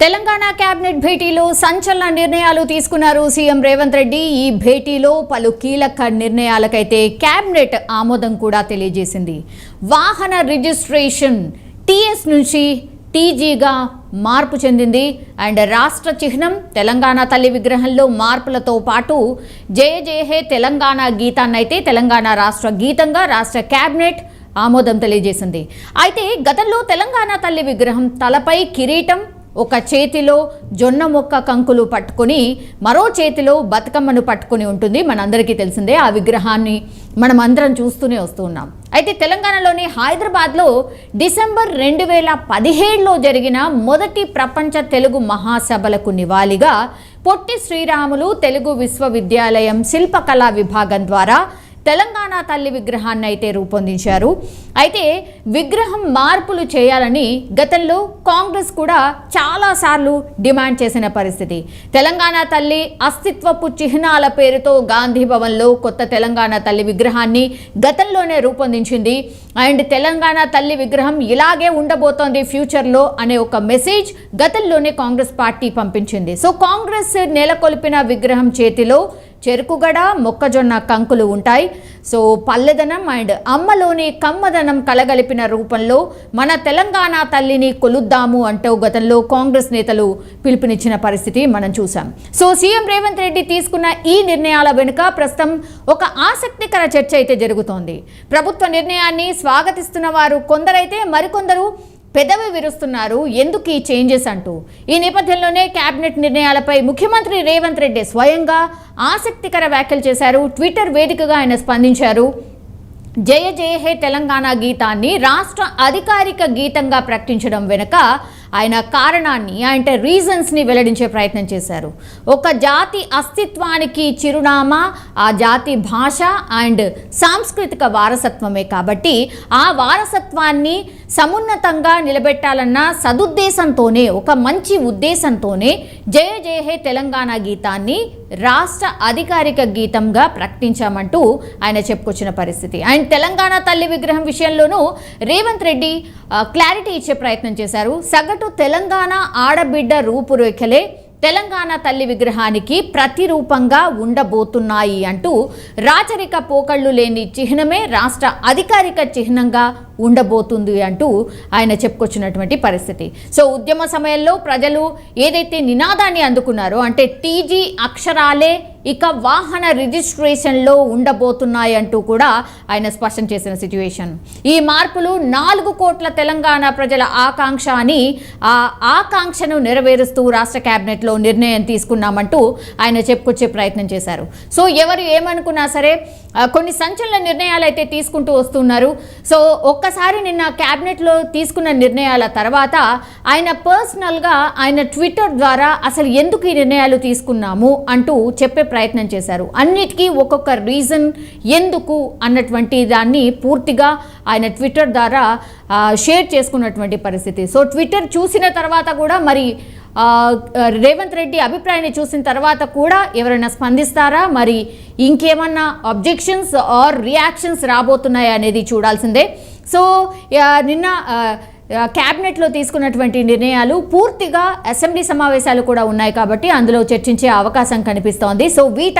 Telangana cabinet భేటీలో సంచలన నిర్ణయాలు తీసుకున్నారు సీఎం రేవంత్ రెడ్డి. ఈ భేటీలో పలు కీలక నిర్ణయాలకైతే కేబినెట్ ఆమోదం కూడా తెలియజేసింది. వాహన రిజిస్ట్రేషన్ టీఎస్ నుంచి టీజీగా మార్పు చెందింది. అండ్ రాష్ట్ర చిహ్నం తెలంగాణ తల్లి విగ్రహంలో మార్పులతో పాటు జయ జయ హే తెలంగాణ గీతాన్నైతే తెలంగాణ రాష్ట్ర గీతంగా రాష్ట్ర కేబినెట్ ఆమోదం తెలియజేసింది. అయితే గతంలో తెలంగాణ తల్లి విగ్రహం తలపై కిరీటం ఒక చేతిలో జొన్న మొక్క కంకులు పట్టుకొని మరో చేతిలో బతుకమ్మను పట్టుకొని ఉంటుంది. మనందరికీ తెలిసిందే ఆ విగ్రహాన్ని మనం అందరం చూస్తూనే వస్తూ ఉన్నాం. అయితే తెలంగాణలోని హైదరాబాద్లో డిసెంబర్ రెండు వేల పదిహేడులో జరిగిన మొదటి ప్రపంచ తెలుగు మహాసభలకు నివాళిగా పొట్టి శ్రీరాములు తెలుగు విశ్వవిద్యాలయం శిల్పకళా విభాగం ద్వారా తెలంగాణ తల్లి విగ్రహాన్ని అయితే రూపొందించారు. అయితే విగ్రహం మార్పులు చేయాలని గతంలో కాంగ్రెస్ కూడా చాలాసార్లు డిమాండ్ చేసిన పరిస్థితి. తెలంగాణ తల్లి అస్తిత్వపు చిహ్నాల పేరుతో గాంధీ భవన్లో కొత్త తెలంగాణ తల్లి విగ్రహాన్ని గతంలోనే రూపొందించింది. అండ్ తెలంగాణ తల్లి విగ్రహం ఇలాగే ఉండబోతోంది ఫ్యూచర్లో అనే ఒక మెసేజ్ గతంలోనే కాంగ్రెస్ పార్టీ పంపించింది. సో కాంగ్రెస్ నెలకొల్పిన విగ్రహం చేతిలో చెరుకుగడ మొక్కజొన్న కంకులు ఉంటాయి. సో పల్లెదనం అండ్ అమ్మలోని కమ్మదనం కలగలిపిన రూపంలో మన తెలంగాణ తల్లిని కొలుద్దాము అంటూ గతంలో కాంగ్రెస్ నేతలు పిలుపునిచ్చిన పరిస్థితి మనం చూసాం సో సీఎం రేవంత్ రెడ్డి తీసుకున్న ఈ నిర్ణయాల వెనుక ప్రస్తుతం ఒక ఆసక్తికర చర్చ అయితే జరుగుతోంది. ప్రభుత్వ నిర్ణయాన్ని స్వాగతిస్తున్న వారు కొందరైతే మరికొందరు పెదవి విరుస్తున్నారు. ఎందుకు ఈ చేంజెస్ అంటూ? ఈ నేపథ్యంలోనే కేబినెట్ నిర్ణయాలపై ముఖ్యమంత్రి రేవంత్ రెడ్డి స్వయంగా ఆసక్తికర వ్యాఖ్యలు చేశారు. ట్విట్టర్ వేదికగా ఆయన స్పందించారు. జయ జయ హే తెలంగాణ గీతాన్ని రాష్ట్ర అధికారిక గీతంగా ప్రకటించడం వెనుక ఆయన కారణాన్ని అంటే రీజన్స్ని వెల్లడించే ప్రయత్నం చేశారు. ఒక జాతి అస్తిత్వానికి చిరునామా ఆ జాతి భాష అండ్ సాంస్కృతిక వారసత్వమే కాబట్టి ఆ వారసత్వాన్ని సమున్నతంగా నిలబెట్టాలన్న సదుద్దేశంతోనే ఒక మంచి ఉద్దేశంతోనే జయ జయ హే తెలంగాణ గీతాన్ని రాష్ట్ర అధికారిక గీతంగా ప్రకటించామంటూ ఆయన చెప్పుకొచ్చిన పరిస్థితి. అండ్ తెలంగాణ తల్లి విగ్రహం విషయంలోనూ రేవంత్ రెడ్డి క్లారిటీ ఇచ్చే ప్రయత్నం చేశారు. సగటు తెలంగాణ ఆడబిడ్డ రూపురేఖలే తెలంగాణ తల్లి విగ్రహానికి ప్రతిరూపంగా ఉండబోతున్నాయి అంటూ రాచరిక పోకళ్ళు లేని చిహ్నమే రాష్ట్ర అధికారిక చిహ్నంగా ఉండబోతుంది అంటూ ఆయన చెప్పుకొచ్చినటువంటి పరిస్థితి. సో ఉద్యమ సమయంలో ప్రజలు ఏదైతే నినాదాన్ని అందుకున్నారో అంటే టీజీ అక్షరాలే ఇక వాహన రిజిస్ట్రేషన్లో ఉండబోతున్నాయి అంటూ కూడా ఆయన స్పష్టం చేసిన సిచ్యువేషన్ ఈ మార్పులు నాలుగు కోట్ల తెలంగాణ ప్రజల ఆకాంక్ష అని ఆ ఆకాంక్షను నెరవేరుస్తూ రాష్ట్ర క్యాబినెట్లో నిర్ణయం తీసుకున్నామంటూ ఆయన చెప్పుకొచ్చే ప్రయత్నం చేశారు. సో ఎవరు ఏమనుకున్నా సరే కొన్ని సంచలన నిర్ణయాలు అయితే తీసుకుంటూ వస్తున్నారు. సో ఒక్కసారి నిన్న క్యాబినెట్లో తీసుకున్న నిర్ణయాల తర్వాత ఆయన పర్సనల్గా ఆయన ట్విట్టర్ ద్వారా అసలు ఎందుకు ఈ నిర్ణయాలు తీసుకున్నాము అంటూ చెప్పే ప్రయత్నం చేశారు. అన్నిటికీ ఒక్కొక్క రీజన్ ఎందుకు అన్నటువంటి దాన్ని పూర్తిగా ఆయన ట్విట్టర్ ద్వారా షేర్ చేసుకున్నటువంటి పరిస్థితి. సో ట్విట్టర్ చూసిన తర్వాత కూడా మరి రేవంత్ రెడ్డి అభిప్రాయాన్ని చూసిన తర్వాత కూడా ఎవరైనా స్పందిస్తారా? మరి ఇంకేమన్నా అబ్జెక్షన్స్ ఆర్ రియాక్షన్స్ రాబోతున్నాయా అనేది చూడాల్సిందే. సో నిన్న క్యాబినెట్లో తీసుకున్నటువంటి నిర్ణయాలు పూర్తిగా అసెంబ్లీ సమావేశాలు కూడా ఉన్నాయి కాబట్టి అందులో చర్చించే అవకాశం కనిపిస్తోంది. సో వీట